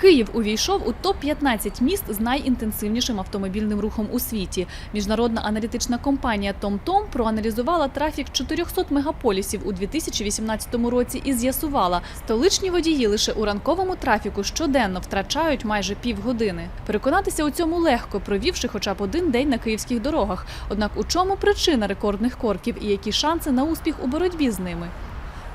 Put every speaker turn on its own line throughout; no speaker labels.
Київ увійшов у топ-15 міст з найінтенсивнішим автомобільним рухом у світі. Міжнародна аналітична компанія TomTom проаналізувала трафік 400 мегаполісів у 2018 році і з'ясувала, столичні водії лише у ранковому трафіку щоденно втрачають майже півгодини. Переконатися у цьому легко, провівши хоча б один день на київських дорогах. Однак у чому причина рекордних корків і які шанси на успіх у боротьбі з ними?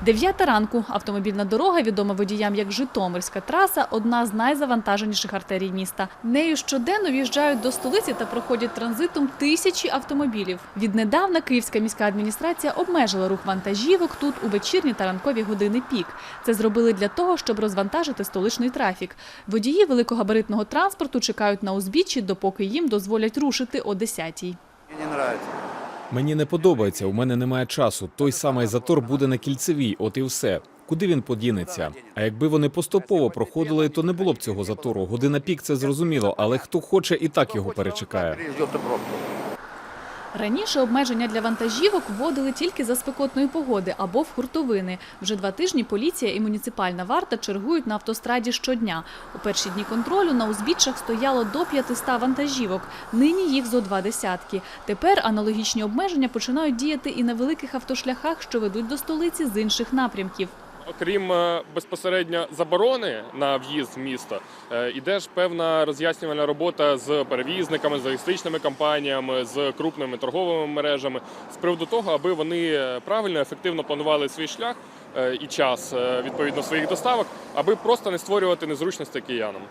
Дев'ята ранку автомобільна дорога, відома водіям як Житомирська траса, одна з найзавантаженіших артерій міста. Нею щоденно в'їжджають до столиці та проходять транзитом тисячі автомобілів. Віднедавна київська міська адміністрація обмежила рух вантажівок тут у вечірні та ранкові години пік. Це зробили для того, щоб розвантажити столичний трафік. Водії великогабаритного транспорту чекають на узбіччі, допоки їм дозволять рушити о 10-й.
Мне не нравится.
Мені не подобається, у мене немає часу. Той самий затор буде на кільцевій, от і все. Куди він подінеться? А якби вони поступово проходили, то не було б цього затору. Година пік це зрозуміло, але хто хоче, і так його перечекає.
Раніше обмеження для вантажівок вводили тільки за спекотної погоди або в хуртовини. Вже два тижні поліція і муніципальна варта чергують на автостраді щодня. У перші дні контролю на узбіччях стояло до 500 вантажівок. Нині їх зо два десятки. Тепер аналогічні обмеження починають діяти і на великих автошляхах, що ведуть до столиці з інших напрямків.
Окрім е, безпосередньо заборони на в'їзд в місто, е, іде ж певна роз'яснювальна робота з перевізниками, з логістичними компаніями, з крупними торговими мережами з приводу того, аби вони е, правильно ефективно планували свій шлях і час відповідно своїх доставок, аби просто не створювати незручності киянам.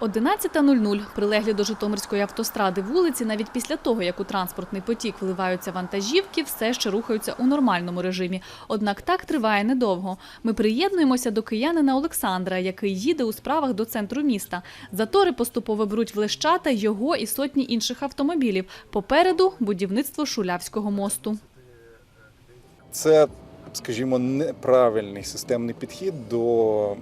11.00. Прилеглі до Житомирської автостради вулиці, навіть після того, як у транспортний потік вливаються вантажівки, все ще рухаються у нормальному режимі. Однак так триває недовго. Ми приєднуємося до киянина Олександра, який їде у справах до центру міста. Затори поступово беруть в лещата його і сотні інших автомобілів. Попереду будівництво Шулявського мосту.
Це, скажімо, неправильний системний підхід до,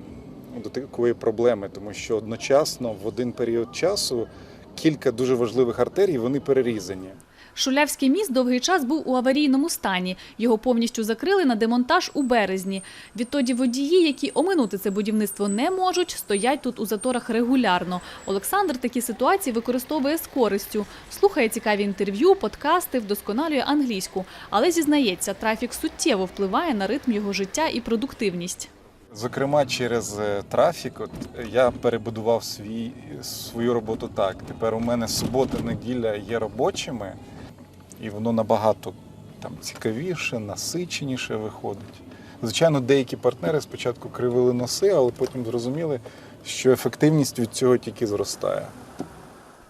до такої проблеми, тому що одночасно в один період часу кілька дуже важливих артерій вони перерізані.
Шулявський міст довгий час був у аварійному стані. Його повністю закрили на демонтаж у березні. Відтоді водії, які оминути це будівництво не можуть, стоять тут у заторах регулярно. Олександр такі ситуації використовує з користю. Слухає цікаві інтерв'ю, подкасти, вдосконалює англійську. Але зізнається, трафік суттєво впливає на ритм його життя і продуктивність.
Зокрема, через е, трафік, от я перебудував свій, свою роботу так. Тепер у мене субота, неділя є робочими, і воно набагато там цікавіше, насиченіше виходить. Звичайно, деякі партнери спочатку кривили носи, але потім зрозуміли, що ефективність від цього тільки зростає.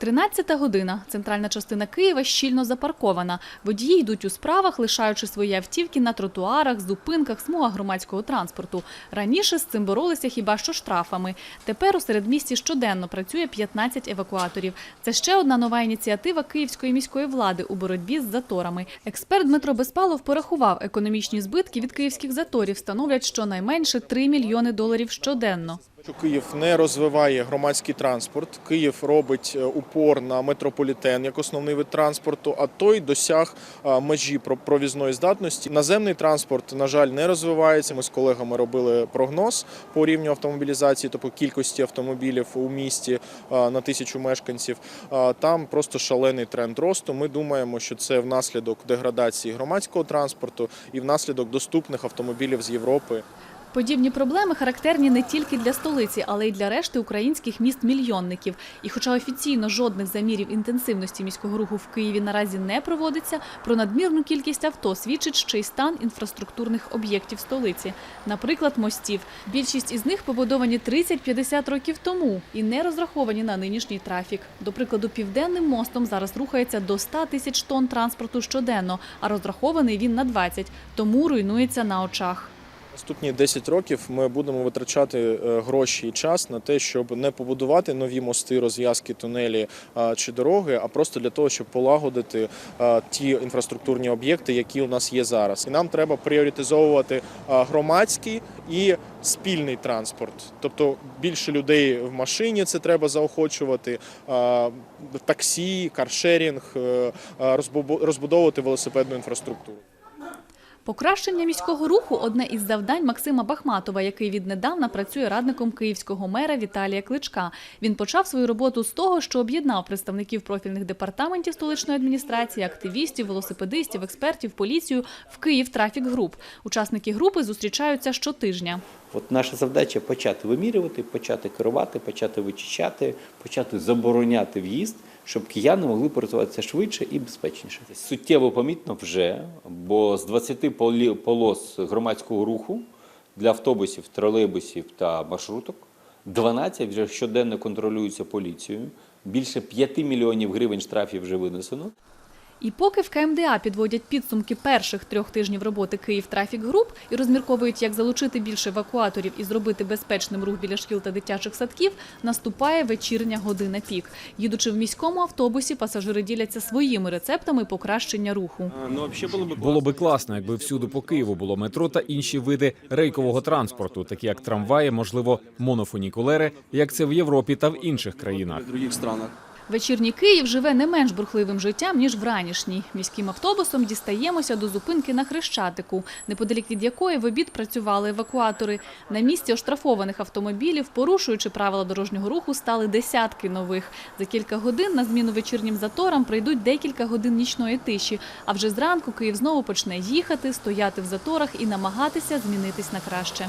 13 година. Центральна частина Києва щільно запаркована. Водії йдуть у справах, лишаючи свої автівки на тротуарах, зупинках, смугах громадського транспорту. Раніше з цим боролися хіба що штрафами. Тепер у середмісті щоденно працює 15 евакуаторів. Це ще одна нова ініціатива Київської міської влади у боротьбі з заторами. Експерт Дмитро Безпалов порахував, економічні збитки від київських заторів становлять щонайменше 3 мільйони доларів щоденно.
Що Київ не розвиває громадський транспорт. Київ робить е, упор на метрополітен як основний вид транспорту, а той досяг е, межі про- провізної здатності. Наземний транспорт, на жаль, не розвивається. Ми з колегами робили прогноз по рівню автомобілізації, тобто кількості автомобілів у місті е, на тисячу мешканців. Там просто шалений тренд росту. Ми думаємо, що це внаслідок деградації громадського транспорту і внаслідок доступних автомобілів з Європи.
Подібні проблеми характерні не тільки для столиці, але й для решти українських міст-мільйонників. І хоча офіційно жодних замірів інтенсивності міського руху в Києві наразі не проводиться, про надмірну кількість авто свідчить ще й стан інфраструктурних об'єктів столиці, наприклад, мостів. Більшість із них побудовані 30-50 років тому і не розраховані на нинішній трафік. До прикладу, південним мостом зараз рухається до 100 тисяч тонн транспорту щоденно, а розрахований він на 20, тому руйнується на очах.
Наступні 10 років ми будемо витрачати е, гроші і час на те, щоб не побудувати нові мости, розв'язки, тунелі чи дороги, а просто для того, щоб полагодити ті інфраструктурні об'єкти, які у нас є зараз. І нам треба пріоритизовувати громадський і спільний транспорт. Тобто більше людей в машині це треба заохочувати, таксі, каршерінг, е, розбудовувати велосипедну інфраструктуру.
Покращення міського руху одне із завдань Максима Бахматова, який віднедавна працює радником київського мера Віталія Кличка. Він почав свою роботу з того, що об'єднав представників профільних департаментів столичної адміністрації, активістів, велосипедистів, експертів, поліцію в Київ Трафік Груп. Учасники групи зустрічаються щотижня.
От наша завдача почати вимірювати, почати керувати, почати вичищати, почати забороняти в'їзд, щоб кияни могли порятуватися швидше і безпечніше. Суттєво помітно вже, бо з 20 полі- полос громадського руху для автобусів, тролейбусів та маршруток 12 вже щоденно контролюються поліцією. Більше 5 мільйонів гривень штрафів вже винесено.
І поки в КМДА підводять підсумки перших трьох тижнів роботи Київ Трафік Груп і розмірковують, як залучити більше евакуаторів і зробити безпечним рух біля шкіл та дитячих садків, наступає вечірня година пік. Їдучи в міському автобусі, пасажири діляться своїми рецептами покращення руху.
Було би класно, якби всюди по Києву було метро та інші види рейкового транспорту, такі як трамваї, можливо, монофунікулери, як це в Європі та в інших країнах.
Вечірній Київ живе не менш бурхливим життям, ніж вранішній. Міським автобусом дістаємося до зупинки на Хрещатику, неподалік від якої в обід працювали евакуатори. На місці оштрафованих автомобілів, порушуючи правила дорожнього руху, стали десятки нових. За кілька годин на зміну вечірнім заторам прийдуть декілька годин нічної тиші. А вже зранку Київ знову почне їхати, стояти в заторах і намагатися змінитись на краще.